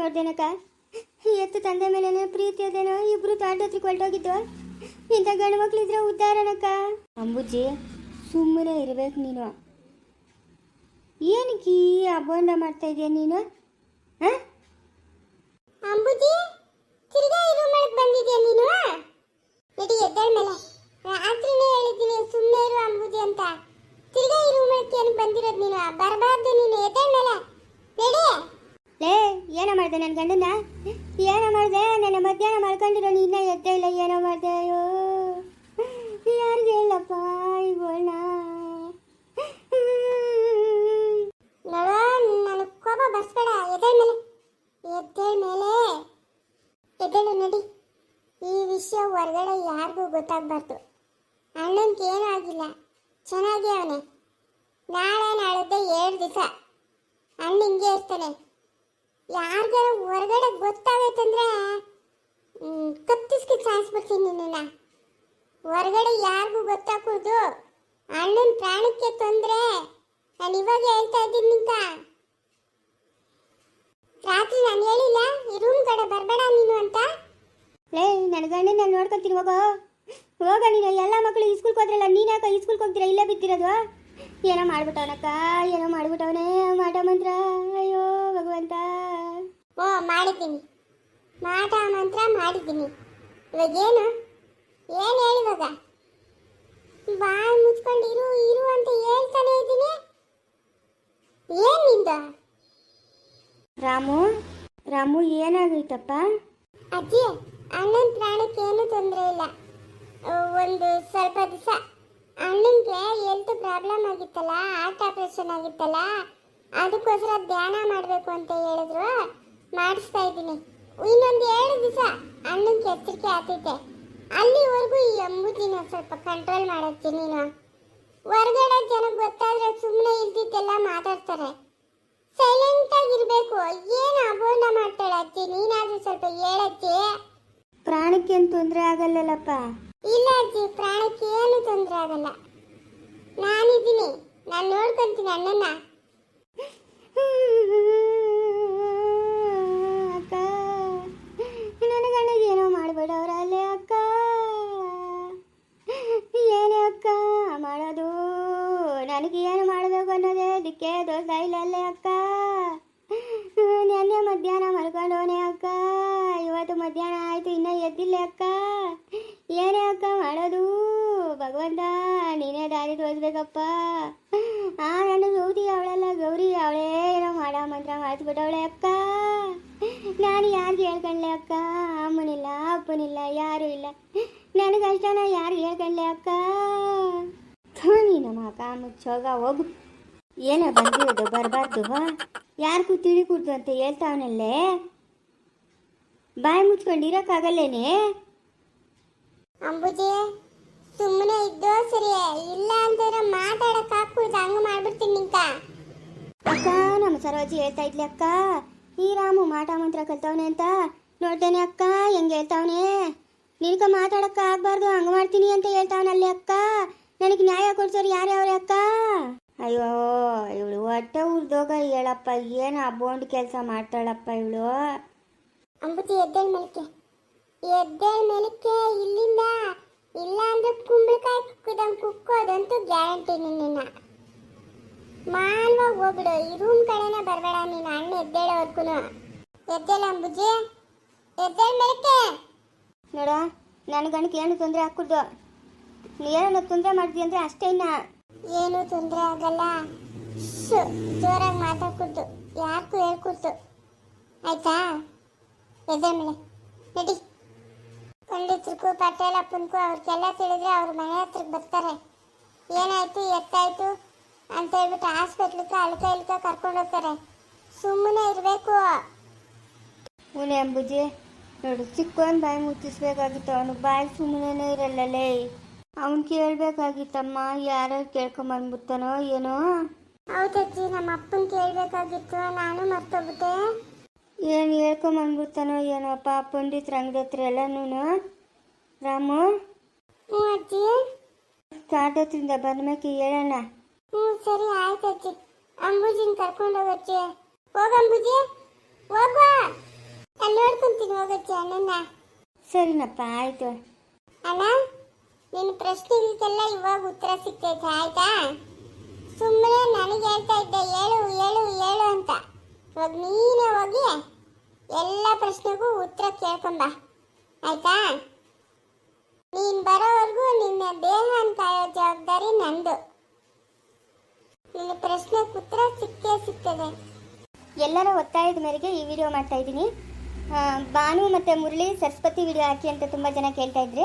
ನೋಡ್ದೇನಕ್ಕ? ಎತ್ತು ತಂದೆ ಮೇಲೆ ಪ್ರೀತಿ ಅದೇನೋ ಇಬ್ರು ತಾಟತ್ರ ಹೊರಟೋಗಿದ್ದು. ಇಂಥ ಗಂಡು ಮಕ್ಳಿದ್ರೆ ಉದ್ದಾರಣಕ್ಕ ಅಂಬುಜಿ ಸುಮ್ಮನೆ ಇರ್ಬೇಕು ನೀನು. ಏನಕ್ಕೆ ಈ ಮಾಡ್ತಾ ಇದೀಯ ನೀನು? ಹಾಂ? ಅಂಬುಜಿ ತಿರ್ಗಾ ಇರು ಮಾಡಕ್ ಬಂದಿದ್ಯಾ ನೀನು ನಡಿ ಎದ್ದಾಳ ಮೇಲೆ ರಾತ್ರಿನೇ ಹೇಳಿದ್ದೀನಿ ಸುಮ್ಮನೆ ಇರು ಅಂಬುಜಿ ಅಂತ ತಿರ್ಗಾ ಇರು ಮಾಡಕ್ಕೆ ಏನಕ್ಕೆ ಬಂದಿರೋದು ನೀನು ಬರಬಾರ್ದು ನೀನು ಎದ್ದಾಳ ಮೇಲೆ ನಡಿ ಲೇ ಏನೋ ಮಾಡಿದೆ ನನ್ನ ಗಂಡನ ಏನೋ ಮಾಡಿದೆ ನನ್ನ ಮಧ್ಯಾಹ್ನ ಮಾಡ್ಕೊಂಡಿರೋ ನೀನ ಎದ್ದೇ ಇಲ್ಲ ಏನೋ ಮಾಡಿದೆ ಅಯ್ಯೋ ಹೇಳಪ್ಪ ಈಗೋಣ ನೋಡೋ ನನಗೆ ಕೋಪ ಎದ್ದೇಳ ಮೇಲೆ. ಎದ್ದೇಳ ಮೇಲೆ. ಎದ್ದೇಳು ನಡಿ. ಈ ವಿಷಯ ಹೊರಗಡೆ ಯಾರಿಗೂ ಗೊತ್ತಾಗ್ಬಾರ್ದು. ಅಣ್ಣನ್ಗೆ ಏನೂ ಆಗಿಲ್ಲ. ಚೆನ್ನಾಗಿ ಅವನೇ. ನಾಳೆ, ನಾಳಿದ್ದೆ ಎರಡು ದಿವಸ. ಅಣ್ಣ ಹಿಂಗೆ ಇರ್ತಾನೆ. ಯಾರಿಗಾರ ಹೊರಗಡೆ ಗೊತ್ತಾಗೈತಂದ್ರೆ ಕತ್ತಿಸ್ಕೆ ಸಾಯಿಸ್ಬಿಡ್ತೀನಿ ನಿನ್ನನ್ನು. ಹೊರಗಡೆ ಯಾರಿಗೂ ಗೊತ್ತಾಗ್ಬೋದು ಅಣ್ಣನ ಪ್ರಾಣಕ್ಕೆ ತೊಂದರೆ. ನಾನು ಇವಾಗ ಹೇಳ್ತಾ ಇದ್ದೀನಿ ನಿಂತ. ರಾತ್ರಿ ನಾನು ಹೇಳಿಲ್ಲ ಈ ರೂಮ್ ಕಡೆ ಬರಬೇಡ ನೀನು ಅಂತ. ಲೇ ನನ್ನ ಗಂಡನ ನೋಡ್ಕೊತೀನಿ ಹೋಗೋ. ಹೋಗ ನೀನು ಎಲ್ಲ ಮಕ್ಕಳು ಸ್ಕೂಲ್ಗೆ ಹೋದ್ರಲ್ಲ ನೀನು ಯಾಕೆ ಸ್ಕೂಲ್ಗೆ ಹೋಗ್ತೀರಾ ಇಲ್ಲೇ ಬಿದ್ದಿರೋದು? ಏನೋ ಮಾಡ್ಬಿಟ್ಟವನಕ್ಕ ಏನೋ ಮಾಡ್ಬಿಟ್ಟವನೇ ಮಾಟ ಮಂತ್ರ. ಅಯ್ಯೋ ಭಗವಂತ. ಓ ಮಾಡಿದ್ದೀನಿ. ಮಾಟ ಮಂತ್ರ ಮಾಡಿದ್ದೀನಿ. ಇವಾಗ ಏನು ಹೇಳಿ ಇವಾಗ ಬಾಯಿ ಮುಚ್ಕೊಂಡು ಇರು ಇರು ಅಂತ ಹೇಳ್ತಾನೆ ಇದ್ದೀನಿ. ಏನ್ನಿಂದ? ರಾಮು ರಾಮು ಏನಾಗೈತಪ್ಪ ಅಜ್ಜಿ ಅಣ್ಣನ ಪ್ರಾಣಕ್ಕೆ ಏನು ತೊಂದರೆ ಇಲ್ಲ. ಒಂದು ಸ್ವಲ್ಪ ದಿವಸ ಅಣ್ಣನಿಗೆ ಹೆಲ್ತ್ ಪ್ರಾಬ್ಲಮ್ ಆಗಿತ್ತಲ್ಲ ಹಾರ್ಟ್ ಆಪರೇಷನ್ ಆಗಿತ್ತಲ್ಲ ಅದಕ್ಕೋಸ್ಕರ ಧ್ಯಾನ ಮಾಡಬೇಕು ಅಂತ ಹೇಳಿದ್ರು. ಮಾಡಿಸ್ತಾ ಇದ್ದೀನಿ. ಇನ್ನೊಂದು ಏಳು ದಿವಸ ಅಣ್ಣನಿಗೆ ಎಚ್ಚರಿಕೆ ಆಗ್ತೈತೆ. ಅಲ್ಲಿವರೆಗೂ ಈ ಸ್ವಲ್ಪ ಕಂಟ್ರೋಲ್ ಮಾಡತ್ತಿ ನೀನು. ಹೊರಗಡೆ ಜನ ಗೊತ್ತಾದ್ರೆ ಸುಮ್ಮನೆ ಇದ್ದಿದ್ದೆಲ್ಲ ಮಾತಾಡ್ತಾರೆ. ಸೈಲೆಂಟ್ ಆಗಿರ್ಬೇಕು ಏನು ಅಬೋಂಡ ಮಾಡ್ತಾಳೆ ಅಜ್ಜಿ ನೀನಾದ್ರೂ ಸ್ವಲ್ಪ ಹೇಳಜ್ಜಿ ಪ್ರಾಣಕ್ಕೇನು ತೊಂದರೆ ಆಗಲ್ಲಲ್ಲಪ್ಪ? ಇಲ್ಲ ಅಜ್ಜಿ ಪ್ರಾಣಕ್ಕೆ ಏನು ತೊಂದರೆ ಆಗಲ್ಲ. ನಾನಿದ್ದೀನಿ. ನಾನು ನೋಡ್ಕೊಂತೀನಿ ಅಣ್ಣನ ಅಕ್ಕ ನನ್ನ ಮಾಡಬೇಡ ಏನೋ ಮಾಡಬೇಡ ಅಲ್ಲೇ ಅಕ್ಕ ಏನೇ ಅಕ್ಕ ಮಾಡೋದು ನನಗೆ ಏನು ಮಾಡಬೇಕು ಅನ್ನೋದೇ ದಿಕ್ಕೆ ದೋಸ್ತ ಇಲ್ಲಲ್ಲೇ ಅಕ್ಕ. ನೆನ್ನೆ ಮಧ್ಯಾಹ್ನ ಮಲ್ಕೊಂಡೋನೆ ಅಕ್ಕ. ಇವತ್ತು ಮಧ್ಯಾಹ್ನ ಆಯಿತು, ಇನ್ನೂ ಎದ್ದಿಲ್ಲ ಅಕ್ಕ. ಏನೇ ಅಕ್ಕ ಮಾಡೋದು? ಭಗವಂತ, ನೀನೇ ದಾರಿ ತೋರಿಸ್ಬೇಕಪ್ಪ. ಆ ನನ್ನ ಗೌರಿ ಅವಳೆಲ್ಲ, ಗೌರಿ ಅವಳೇ ಏನೋ ಮಾಡ ಮಂತ್ರ ಮಾಡಿಸ್ಬಿಟ್ಟವಳೆ ಅಕ್ಕ. ನಾನು ಯಾರಿಗೆ ಹೇಳ್ಕೊಂಡ್ಲೆ ಅಕ್ಕ? ಅಮ್ಮನಿಲ್ಲ, ಅಪ್ಪನಿಲ್ಲ, ಯಾರೂ ಇಲ್ಲ. ನನಗಷ್ಟನ ಯಾರಿಗೆ ಹೇಳ್ಕೊಂಡ್ಲೆ ಅಕ್ಕ? ಥು, ನಮ್ಮ ಅಕ್ಕ ಮುಚ್ಚೋಗ ಹೋಗು. ಏನೋ ಬಂದಿರೋದು ಬರಬಾರ್ದು ಯಾರಿಗೂ ತಿಳಿ ಕೊಡ್ತು ಅಂತ ಹೇಳ್ತಾವನಲ್ಲೇ? ಬಾಯಿ ಮುಚ್ಕೊಂಡು ಇರೋಕ್ಕಾಗಲ್ಲೇನೆ? ಅಂಬುಜಿ ಸುಮ್ಮನೆ ಇದ್ದೋ ಸರಿ ಇಲ್ಲ ಅಂತಂದ್ರೆ ಮಾತಾಡಕ್ ಹಾಕ್ಬಿಡ್ತು ಹಂಗ ಮಾಡ್ಬಿಡ್ತೀನಿ ನಿಂಕ. ಅಕ್ಕ ನಮ್ಮ ಸರೋಜಿ ಹೇಳ್ತಾ ಇದ್ಲಿ ಅಕ್ಕ. ಈ ರಾಮು ಮಾಟ ಮಂತ್ರ ಕಲ್ತವನೆ ಅಂತ ನೋಡ್ತೇನೆ ಅಕ್ಕ ಹೆಂಗೆ ಹೇಳ್ತಾವನೆ? ನಿನ್ಕ ಮಾತಾಡಕ್ಕ ಆಗ್ಬಾರ್ದು ಹಂಗ ಮಾಡ್ತೀನಿ ಅಂತ ಹೇಳ್ತಾವನಲ್ಲಿ ಅಕ್ಕ. ನನಗೆ ನ್ಯಾಯ ಕೊಡ್ಸೋರು ಯಾರ್ಯಾವ್ರಿ ಅಕ್ಕ? ಅಯ್ಯೋ ಇವಳು ಹೊಟ್ಟೆ ಉರ್ದೋಗ ಹೇಳಪ್ಪ. ಏನು ಅಬೋಂಡ್ ಕೆಲಸ ಮಾಡ್ತಾಳಪ್ಪ ಇವಳು? ಅಂಬುಜಿ ಎದ್ದೇಳ್ ಮೇಲಕ್ಕೆ. ಎದ್ದೇಳ್ ಮೇಲಕ್ಕೆ ಇಲ್ಲಿಂದ ಇಲ್ಲ ಅಂದ್ರೆ ಕುಂಬಳಕಾಯಿ ಕುಕ್ಕದಂಗ್ ಕುಕ್ಕೋದಂತೂ ಗ್ಯಾರಂಟಿ ನಿನ್ನ ಮಾನ್ವಾಗಿ ಹೋಗ್ಬಿಡು. ಈ ರೂಮ್ ಕಡೆನೇ ಬರಬೇಡ. ನೀನು ಅಣ್ಣ ಎದ್ದೇಳೋರ್ಗುನು ಎದ್ದೇಳ ಅಂಬುಜಿ. ಎದ್ದೇಳ್ ಮೇಲಕ್ಕೆ. ನೋಡ ನನ್ನ ಗಂಡಕ್ಕೆ ಏನು ತೊಂದರೆ ಹಾಕುದು ಏನೋ ತೊಂದರೆ ಮಾಡಿದ್ವಿ ಅಂದ್ರೆ ಅಷ್ಟೇ ಇನ್ನ. ಏನು ತೊಂದರೆ ಆಗಲ್ಲ. ಶು, ಜೋರಾಗಿ ಮಾತಾಡ್ಕೊಡ್ತು. ಯಾರಿಗೂ ಹೇಳ್ಕೊಡ್ತು. ಆಯ್ತಾ? ಎದೆ ಮೇಲೆ. ನಡಿ. ಪಂಡಿತರಿಗೂ ಪಟೇಲಪ್ಪನ್ಗೂ ಅವ್ರಿಗೆಲ್ಲ ತಿಳಿದ್ರೆ ಅವ್ರ ಮನೆ ಹತ್ರಕ್ಕೆ ಬರ್ತಾರೆ. ಏನಾಯ್ತು ಎತ್ತಾಯ್ತು ಅಂತ ಹೇಳ್ಬಿಟ್ಟು ಹಾಸ್ಪಿಟ್ಲಿಗೆ ಅಲ್ಕ ಇಲ್ಕ ಕರ್ಕೊಂಡು ಹೋಗ್ತಾರೆ. ಸುಮ್ಮನೆ ಇರಬೇಕು. ಉನೆ ಅಂಬುಜಿ ನೋಡು ಚಿಕ್ಕವನ್ ಬಾಯಿ ಮುಚ್ಚಿಸ್ಬೇಕಾಗಿತ್ತು. ಅವನು ಬಾಯಿ ಸುಮ್ಮನೆ ಇರಲ್ಲಲೇ. ಅವನು ಕೇಳ್ಬೇಕಾಗಿತ್ತಮ್ಮ ಯಾರು ಕೇಳ್ಕೊಂಬಂದ್ಬಿಡ್ತಾನೋ ಏನೋ? ಹೌದಜ್ಜಿ ನಮ್ಮ ಅಪ್ಪನ ಕೇಳಬೇಕಾಗಿತ್ತು ನಾನು ಮರ್ತೋಗ್ಬಿಟ್ಟೆ. ಏನು ಹೇಳ್ಕೊಂಬಂದ್ಬಿಡ್ತಾನೋ ಏನೋಪ್ಪ ಪಂಡಿತ್ ರಂಗದ ಹತ್ರ ಎಲ್ಲನೂ ರಾಮು? ಹ್ಞೂ ಅಜ್ಜಿ. ಕಾಟೋತ್ರಿಂದ ಬಂದ್ಮೇಕೆ ಹೇಳೋಣ ಹ್ಞೂ ಸರಿ ಆಯ್ತು ಅಜ್ಜಿ. ಅಂಬುಜಿನ ಕರ್ಕೊಂಡು ಹೋಗಜ್ಜಿ ಹೋಗ ಅಂಬುಜಿ. ಹೋಗ ನಾನು ನೋಡ್ಕೊಂತೀನಿ ಹೋಗಜ್ಜಿ ಅಣ್ಣನ ಸರಿನಪ್ಪ ಆಯಿತು. ಅಣ್ಣ? ನಿನ್ನ ಪ್ರಶ್ನೆಗಳಿಗೆಲ್ಲ ಇವಾಗ ಉತ್ತರ ಸಿಗ್ತೈತೆ, ಆಯ್ತಾ? ಸುಮ್ಮನೆ ನನಗೆ ಹೇಳ್ತಾ ಇದ್ದೆ, ಹೇಳು ಹೇಳು ಹೇಳು ಅಂತ. ಇವಾಗ ನೀನೇ ಹೋಗಿ ಎಲ್ಲ ಪ್ರಶ್ನೆಗೂ ಉತ್ತರ ಕೇಳ್ಕೊಂಬ ಆಯ್ತಾ? ನೀನು ಬರೋವರೆಗೂ ನಿನ್ನ ದೇಹ ಅಂತ ಜವಾಬ್ದಾರಿ ನಂದು. ನಿನ್ನ ಪ್ರಶ್ನೆ ಉತ್ತರ ಸಿಕ್ಕೇ ಸಿಗ್ತದೆ. ಎಲ್ಲರ ಒತ್ತಾಯದ ಮೇರೆಗೆ ಈ ವಿಡಿಯೋ ಮಾಡ್ತಾ ಇದ್ದೀನಿ. ಭಾನು ಮತ್ತು ಮುರಳಿ ಸರಸ್ವತಿ ವಿಡಿಯೋ ಹಾಕಿ ಅಂತ ತುಂಬ ಜನ ಕೇಳ್ತಾ ಇದ್ರಿ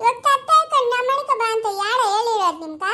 ರೊಕ್ಕ ಅಟ್ಟ ಕಣ್ಣು ನಮ್ಮನಿಕ ಅಂತ ಹೇಳಿರೋದು ನಿಮ್ಗ?